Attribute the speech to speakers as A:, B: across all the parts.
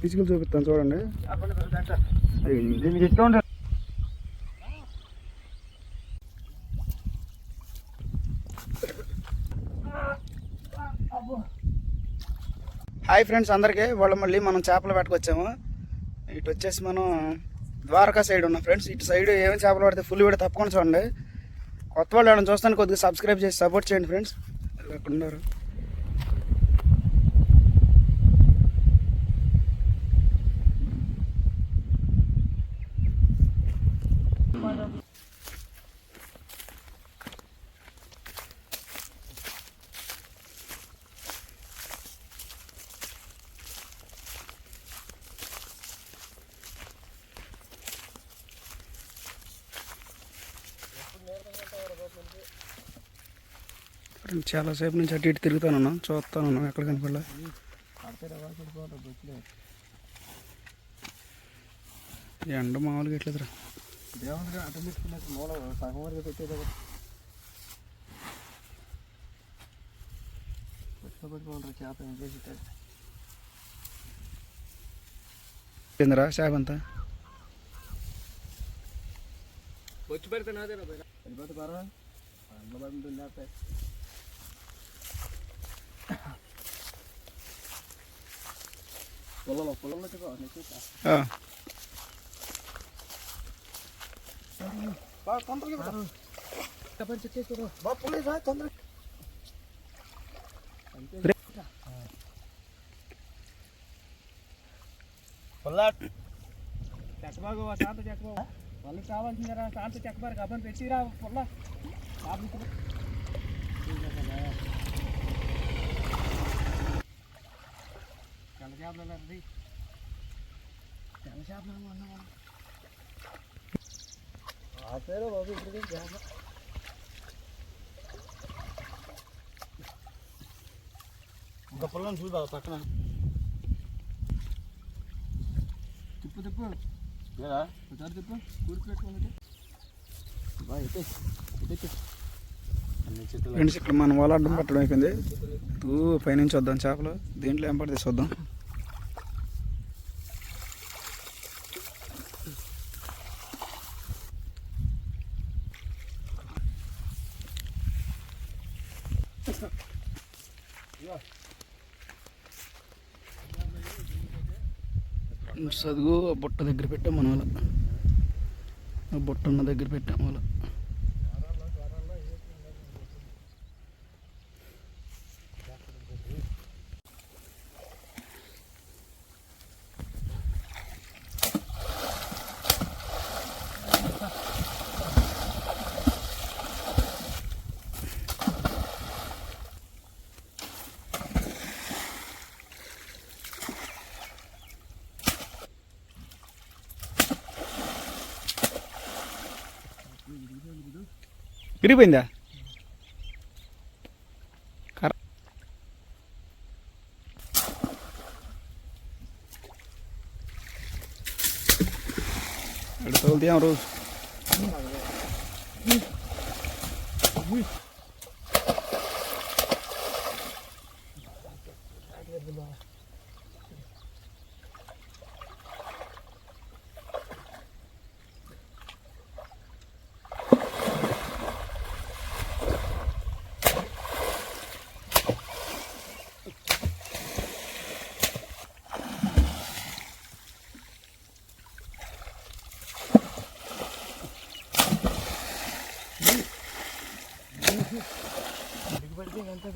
A: పిచ్చుకలు చూపిస్తాను చూడండి.
B: దీనికి
A: హాయ్ ఫ్రెండ్స్ అందరికీ. వాళ్ళు మళ్ళీ మనం చేపలు పట్టుకొచ్చాము ఇటు వచ్చేసి మనం ద్వారకా సైడ్ ఉన్నాం ఫ్రెండ్స్. ఇటు సైడ్ ఏమేమి చేపలు పడితే ఫుల్ వీడియో తప్పకుండా చూడండి. కొత్త వాళ్ళు చూస్తాను కొద్దిగా సబ్స్క్రైబ్ చేసి సపోర్ట్ చేయండి ఫ్రెండ్స్. అక్కడ ఉన్నారు ఫ్రెండ్స్ చాలాసేపు నుంచి అటు ఇటు తిరుగుతాను చూస్తాను ఎక్కడ కనపడలే. ఎండ మామూలుగా ఎట్లేదురా.
B: దేవుడిగా అటు తీసుకున్నట్టు వచ్చి సగం వరకు పెట్టేది పెట్టుకోబెట్టుకుంటారు బారా ఏం లేకపోతే
A: ఏందిరా చేప అంతా
B: వచ్చి పెడితే నాదేనా పోయినా వెళ్ళిపోతే పర్వా అందులో పడుతుంది లేకపోతే పొలంలో పొలంలో చెప్పుకో నేను చూస్తా
A: ఆ.
B: చెప్పండి చెక్ చేసుకోరు చెక్కబాగు శాంత చెక్కబాగు వాళ్ళకి కావాల్సిందిరా శాంత చెక్కబారు కబ్బని పెట్టిరా పొల్ల చేపలు అది తెల్ల చేపలు అన్నా ఆ పేరు బాబు ఇప్పుడు చేప
A: ఒక పొలం చూద్దా పక్కన.
B: తిప్పు తిప్పు ఒకసారి తిప్పు కూర్చు పెట్టుకున్నట్టు అయితే
A: ఫ్రెండ్స్ ఇక్కడ మనం వాళ్ళ అడ్డం పట్టడం అయిపోయింది. తూ పైనుంచి వద్దాం చేపలు. దీంట్లో ఏం పడితే చూద్దాం. అదిగో ఆ బుట్ట దగ్గర పెట్టాం మన అలా. ఆ బుట్ట ఉన్న దగ్గర పెట్టాం వాళ్ళ విరిగిపోయిందా కర ఎక్కడ తోలుతాం రోజు
B: దిగుబడితే అంతే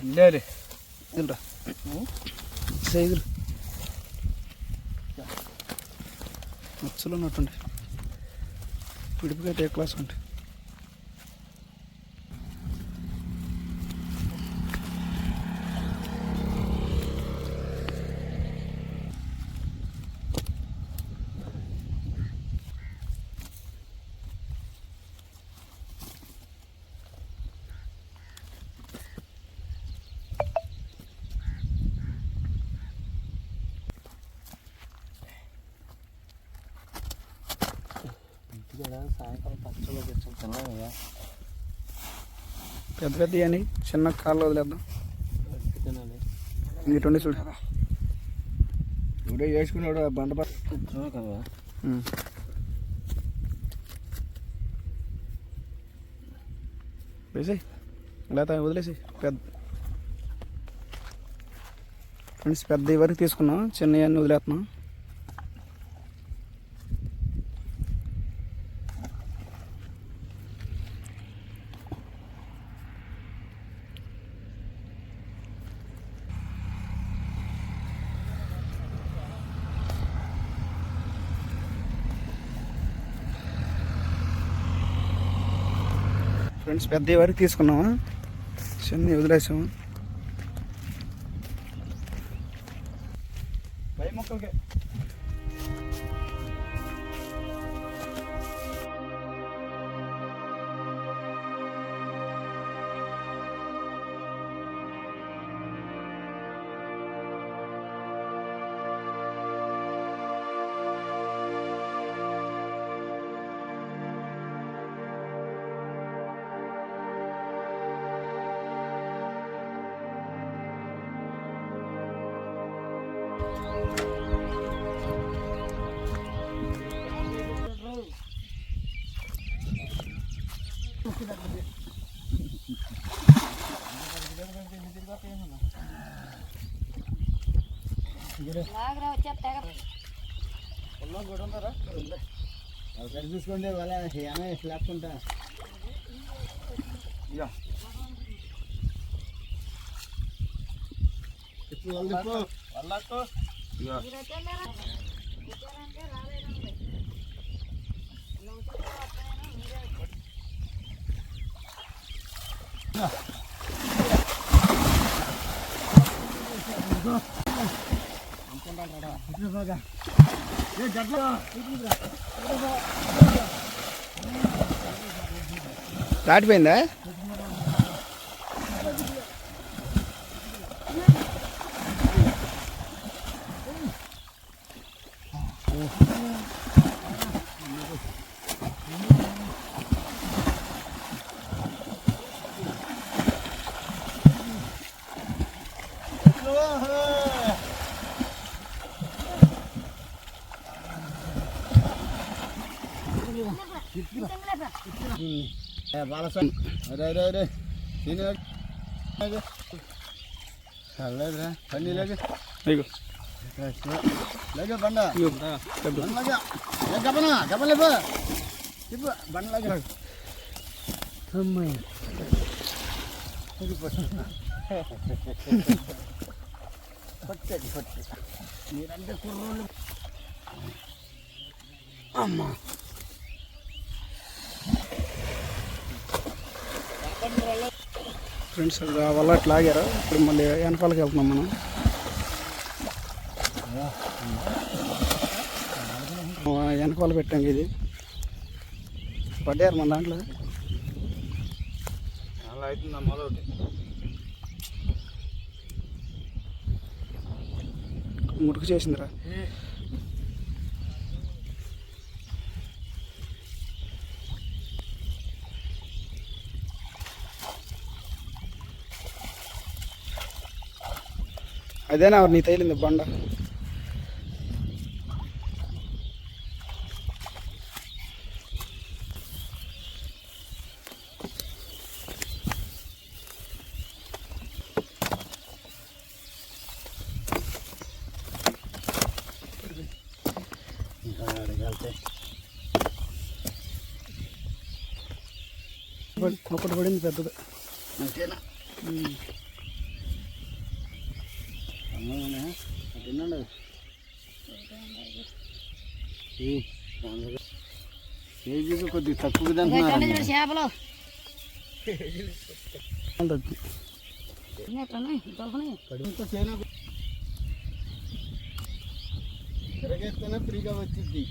C: లేదు
A: ఇదిరా సైజులు మచ్చలు ఉన్నట్టుండి పిడిపికైతే ఏ క్లాస్ ఉంటాయి పెద్ద అని చిన్న కాళ్ళు వదిలేద్దాం. ఇటువంటి చూడు.
C: ఇప్పుడే వేసుకున్నాడు బండ కదా.
A: వేసేయ్. లేకపోతే వదిలేసి పెద్ద ఫ్రెండ్స్ పెద్ద వరకు తీసుకున్నాం. చిన్న అన్ని వదిలేస్తున్నాం. ఫ్రెండ్స్ పెద్ద వరకు తీసుకున్నామా చిన్న వదిలేసాము పై మొక్కలకే.
C: ఒకసారి చూసుకోండి వాళ్ళ ఏమైనా లేకుంటా ఇప్పుడు వాళ్ళు వాళ్ళకు
B: మీరు
A: దాటిపోయిందా
C: బాలస్వామి అరే అరే అరే తిని లేదురా పని లేదు
A: ఇగో
C: లేక బండ
A: ఇగో పెద్ద
C: బండ్లాగా ఏ గబన గబలేపో చెప్పు బండ్లాగా అమ్మాయి పట్టది పట్టి మీరంటే కుర్రోళ్ళు
A: అమ్మా ఫ్రెండ్స్ వల్ల అట్లా ఆగారు. ఇప్పుడు మళ్ళీ వెనకాలకి వెళ్తున్నాం మనం. వెనకాల పెట్టాం ఇది. పడ్డారు మన దాంట్లో.
C: అలా అవుతుందా మొదటి?
A: మురుకు చేసిందిరా. అదేనా నీ తగిలింది బండ పడి- ఒకటి పడింది పెద్దది అంతేనా అమ్మా తినండి కేజీకి కొద్దిగా తక్కువ
C: చేపలు.
A: తిరగేస్తేనే ఫ్రీగా వచ్చింది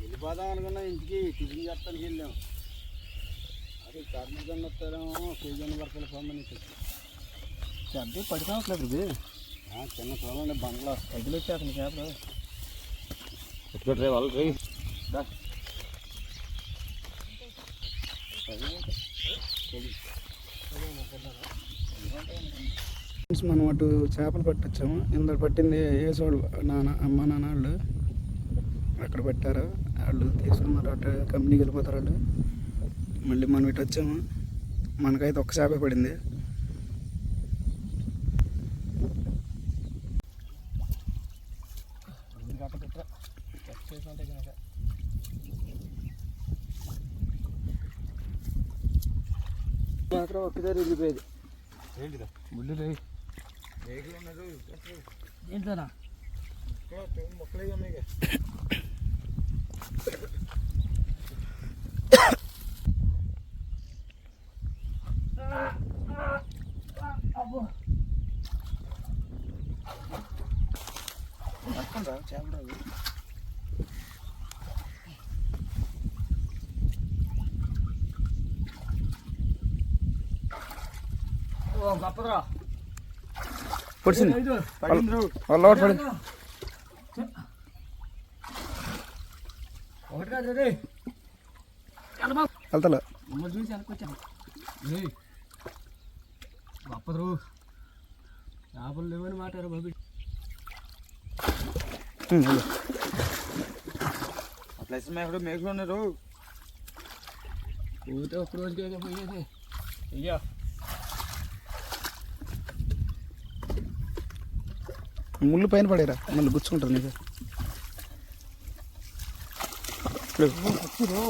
A: వెళ్ళిపోదాం అనుకున్నా ఇంటికి టిఫిన్ చేస్తానికి వెళ్ళాం. అది కర్మజన్ వస్తారేమో కేజీని వరకలు పొమ్మని చెడ్డ పడిపోవట్లేదు ఇది చిన్న చూడండి బంగ్లా పైకి వచ్చేస్తుంది చేపలు.
B: పెట్టుకోట్రే వాళ్ళు రే
A: మనం అటు చేపలు పట్టొచ్చాము ఇందులో పట్టింది ఏసోళ్ళు నాన్న అమ్మ నాన్న వాళ్ళు. అక్కడ పెట్టారు. వాళ్ళు తీసుకున్నారు అటు కంపెనీకి వెళ్ళిపోతారు వాళ్ళు. మళ్ళీ మనం ఇటు వచ్చాము. మనకైతే ఒక్క చేపే పడింది. మాత్రం ఒక్కసారి వెళ్ళిపోయేది
B: ఏంటిదా?
A: ముళ్ళు రే
C: ఏంటోనా
A: మొక్కలే ఉన్నాయి
B: ఓ
A: పొడిచింది
B: పడింది
A: వాళ్ళ ఒకటి పడింది
B: ఒకటి కాదు రే
A: వెళ్తలే
B: మమ్మల్ని చూసి వెనకొచ్చాను రే గొప్పదరు చేపలు లేవని మాటారు బాబు ప్లస్ మేకడు మేకలు ఉన్నారు పోతే ఒక్క రోజుకే పోయేది అయ్యా
A: ముళ్ళు పైన పడేరా. మళ్ళీ గుచ్చుకుంటారు నీకు.
B: వచ్చిరు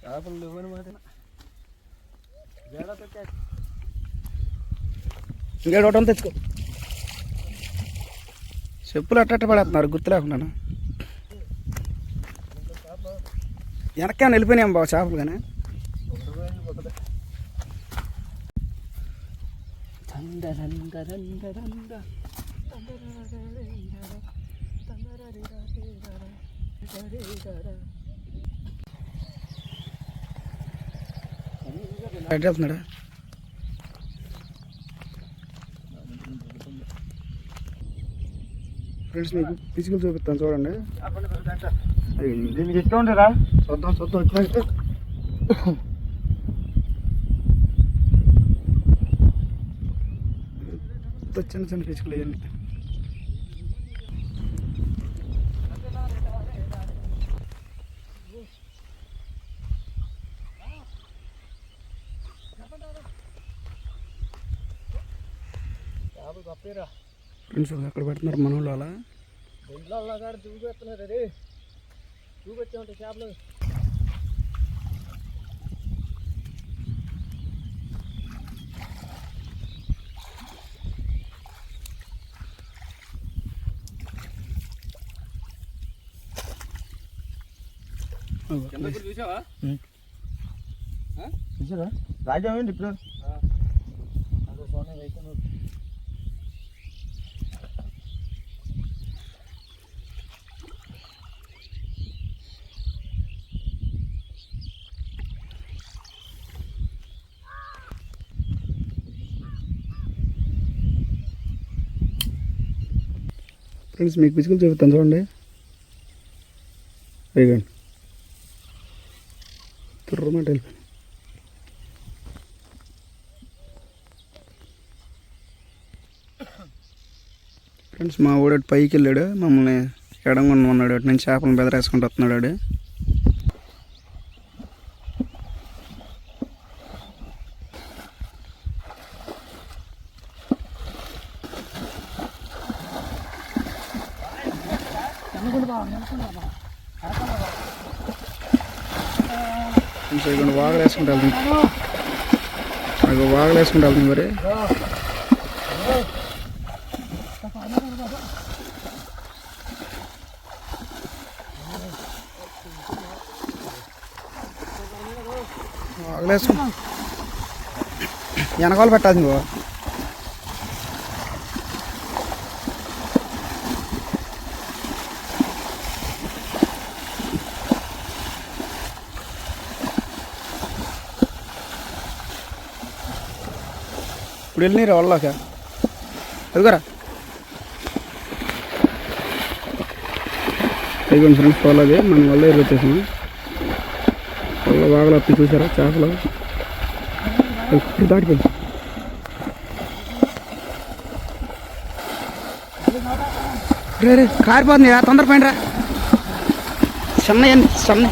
B: చేపలు లేవని మాట. జాగ్రత్త
A: ఇంకా ఒకటి తెచ్చుకో. చెప్పులు అట్ట అట్ట పడేస్తున్నారు గుర్తు లేకుండా వెనక్కి వెళ్ళిపోయినాం బావ చేపలు కానీ. వెళ్తున్నాడా ఫ్రెండ్స్ మీకు ఫిజికల్ చూపిస్తాను చూడండి.
B: దీనికి ఇష్టం ఉండేరా
A: చూద్దాం చూద్దాం వచ్చినట్టు ఇంత చిన్న చిన్న ఫిజికల్ ఇవన్నీ. ఫ్రెండ్స్ అక్కడ పెడుతున్నారు మన వాళ్ళు అలా?
B: ఇంట్లో కాడ చూపెడుతున్నారు అదే. చూపెట్టామంటే చేపలు.
A: చూసారా రాజా ఏంటి ఇప్పుడు? ఫ్రెండ్స్ మీకు ఫిజికల్ చూపిస్తాను చూడండి. వేగండి తుర్రమంట వెళ్ళిపోయింది ఫ్రెండ్స్ మా వాడు పైకి వెళ్ళాడు. మమ్మల్ని ఎడంగా ఉన్నాడు అటు నుంచి చేపలను బెదరేసుకుంటూ వస్తున్నాడు వాడు. ఫ్రెండ్స్ ఇదిగోండి వాగలు వేసుకుంటా వెళ్తుంది అదిగో వాగలు మరి? వాగలు వెనకాల పెట్టాలి నువ్వు. ఇప్పుడు వెళ్ళినారా వాళ్ళక ఎదుగురా ఇదిగోండి ఫ్రెండ్స్ వాళ్ళది మన వల్ల ఎరుగు వచ్చేసాము వాళ్ళ వాగలు వస్తుంది చూసారా? చేపలు. ఇప్పుడు దాటిపోయింది రే రే కారిపోతుంది. రా తొందర పైన రా చిన్న చిన్న.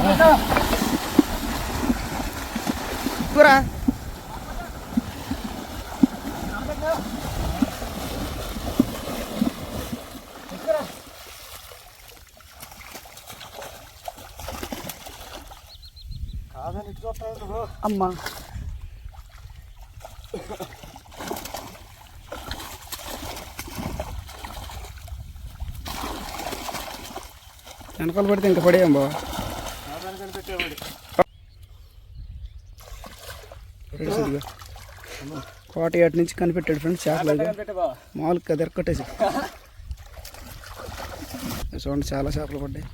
A: ఎక్కురా అమ్మా. వెనకాల పడితే ఇంకా పడేయం బావ. కోట ఏటి నుంచి కనిపెట్టాడు ఫ్రెండ్స్ చేపలు ఇదిగో.
B: కనిపెట్టే
A: మామూలుగా కొట్టేసి. చూడండి చాలా చేపలు పడ్డాయి.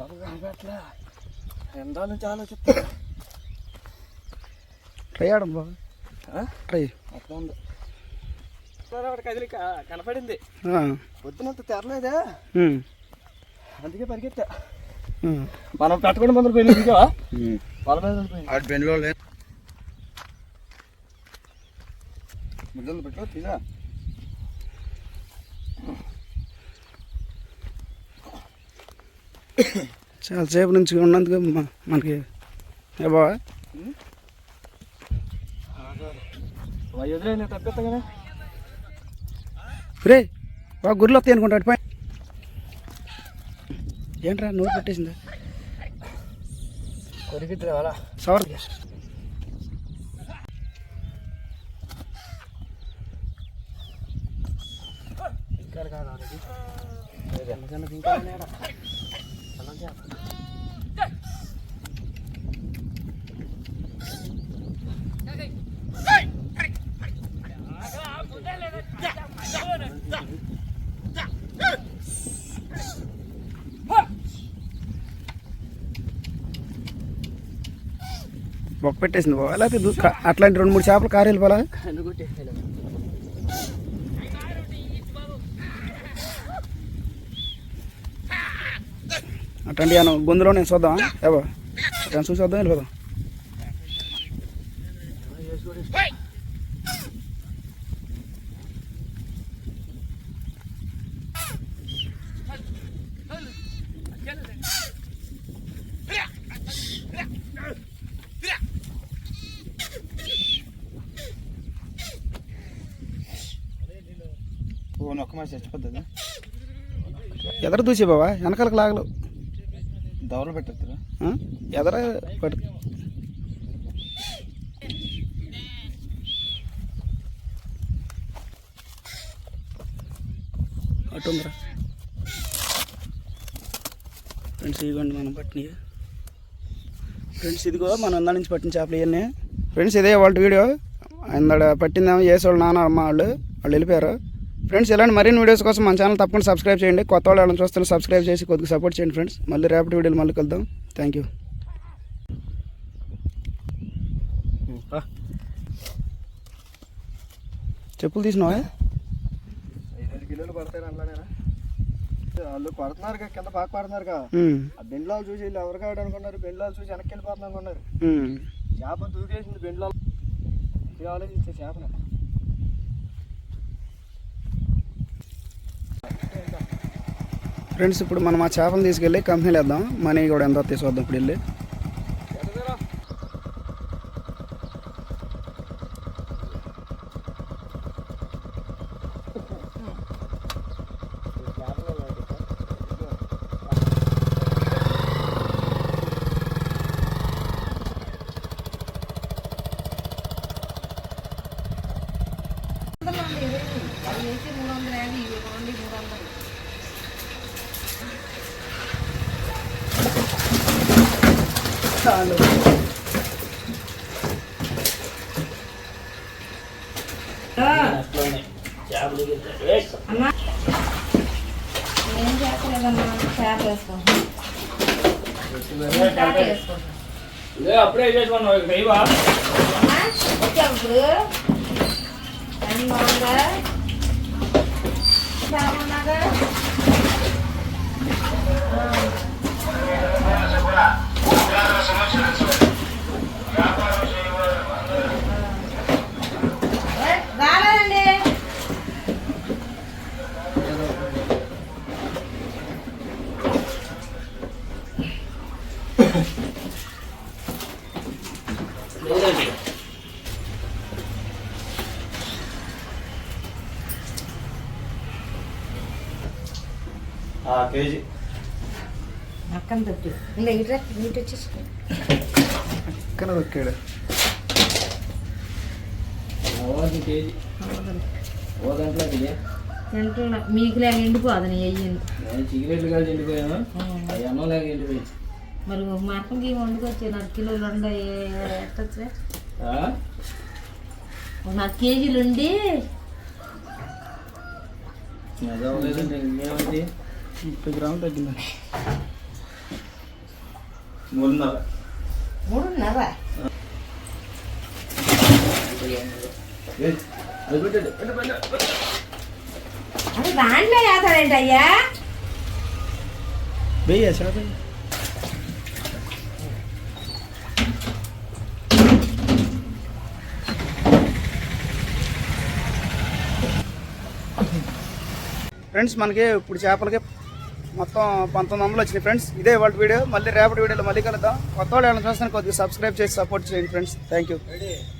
B: ఎవరు కనిపెట్టలే ఎందా నుంచి ఆలోచిస్తా
A: ట్రై ఆడం బావ ట్రై.
B: అట్లా ఉంది. ఒకటి కదిలిక కనపడింది. పొద్దునంత తెరలేదే. అందుకే పరిగెత్తా. మనం పెట్టకుండా ముందర పోయింది దిగావా? వాళ్ళ మీద
A: బెండ్లో లేదు.
B: ముద్దలు పెట్టు తీసా
A: చాలా సేపు నుంచి ఉన్నందుకు మనకి ఏ బావా
B: తప్పిస్తా కదా
A: రే బాగా గుర్రెలు వస్తాయి అనుకుంటాడు పై ఏంట్రా నోరు పెట్టేసిందా? సవర్.
B: ఇంకా కాదు ఇంకా
A: బొక్క పెట్టేసింది బావా. లేకపోతే అట్లాంటి రెండు మూడు చేపలు కారు వెళ్ళిపోలా అట్లాంటి ఏమన్నా గొంతులో నేను చూద్దాం ఏవా అట్లా చూసి వద్దాం వెళ్ళిపోదాం ఎదర దూసే బావా? వెనకాలకు లాగలు
B: దవరలు పెట్టేస్తారా?
A: ఆ? ఎదర పడు ఫ్రెండ్స్ ఇదిగోండి మనం పట్టినవి. ఫ్రెండ్స్ ఇదిగో మనం ఇందా నుంచి పట్టిన చేపలు ఇవన్నీ. ఫ్రెండ్స్ ఇదే వాళ్ళ వీడియో. ఇందాడ పట్టిందేమో చేసేవాళ్ళు నాన్న అమ్మ వాళ్ళు. వాళ్ళు వెళ్ళిపోయారు. ఫ్రెండ్స్ ఇలాంటి మరిన్ని వీడియోస్ కోసం మన ఛానల్ తప్పకుండా సబ్స్క్రైబ్ చేయండి. కొత్త వాళ్ళు ఎవరైనా చూస్తే సబ్స్క్రైబ్ చేసి కొద్దిగా సపోర్ట్ చేయండి ఫ్రెండ్స్. మళ్ళీ రేపటి వీడియోలు మళ్ళీ కలుద్దాం. థ్యాంక్ యూ చెప్పులు తీసినావా?
B: ఐదారు కిలోలు పడతాయి వాళ్ళు పడుతున్నారు కదా, బాగా పడుతున్నారు కదా ఆ బెండ్లాలు చూసి వీళ్ళు ఎవరు కాడు అనుకున్నారు? బెండ్లాలు చూసి వెనక్కి వెళ్ళిపోతున్నాం అనుకున్నారు. చేప దూకేసింది బెండ్లాలు. ఆలోచించే చేపన.
A: ఫ్రెండ్స్ ఇప్పుడు మనం ఆ చేపలు తీసుకెళ్ళి కంపెనీలు వేద్దాం. మనీ కూడా ఎంత తీసుకొద్దాం ఇప్పుడు వెళ్ళి
D: వందలు అండి అది వేసి మూడు వందల యాభై ఇవి ఓన్లీ మూడు వందలు అమ్మా. ఏం చేస్తలేదమ్మా చేప వేసుకుంటాం
B: అప్పుడే చేసుకున్నావు ఇక
D: అమ్మా వచ్చావు ఇప్పుడు బాగుందా
A: కేజీ
D: అక్కన తట్టు ఇంకా ఇట్రా ఇటు వచ్చేసి.
A: ఇక్కడ దొక్కాడు
B: ఓది కేజీ. ఓ దాంట్లో ఇది
D: తింటున్నా మీకు లేక ఎండిపోదని అయ్యింది మరి మా అక్కకి వండుకొచ్చి నాకు కిలోలు ఉండ ఎట్టచ్చు
B: ఆ?
D: నాకు కేజీలు ఉండి.
A: గ్రాములు తగ్గింది
B: మూడున్నర
D: మూడున్నర
B: అది
D: దాంట్లో వేస్తాడేంటి అయ్యా
A: ఫ్రెండ్స్ మనకి ఇప్పుడు చేపలకి మొత్తం పంతొమ్మిది వందలు వచ్చినాయి ఫ్రెండ్స్ ఇదే వాళ్ళ వీడియో మళ్ళీ రేపటి వీడియోలో మళ్ళీ కలుద్దాం. కొత్త వాళ్ళు ఏమైనా చూస్తాను కొద్దిగా సబ్స్క్రైబ్ చేసి సపోర్ట్ చేయండి ఫ్రెండ్స్ థ్యాంక్ యూ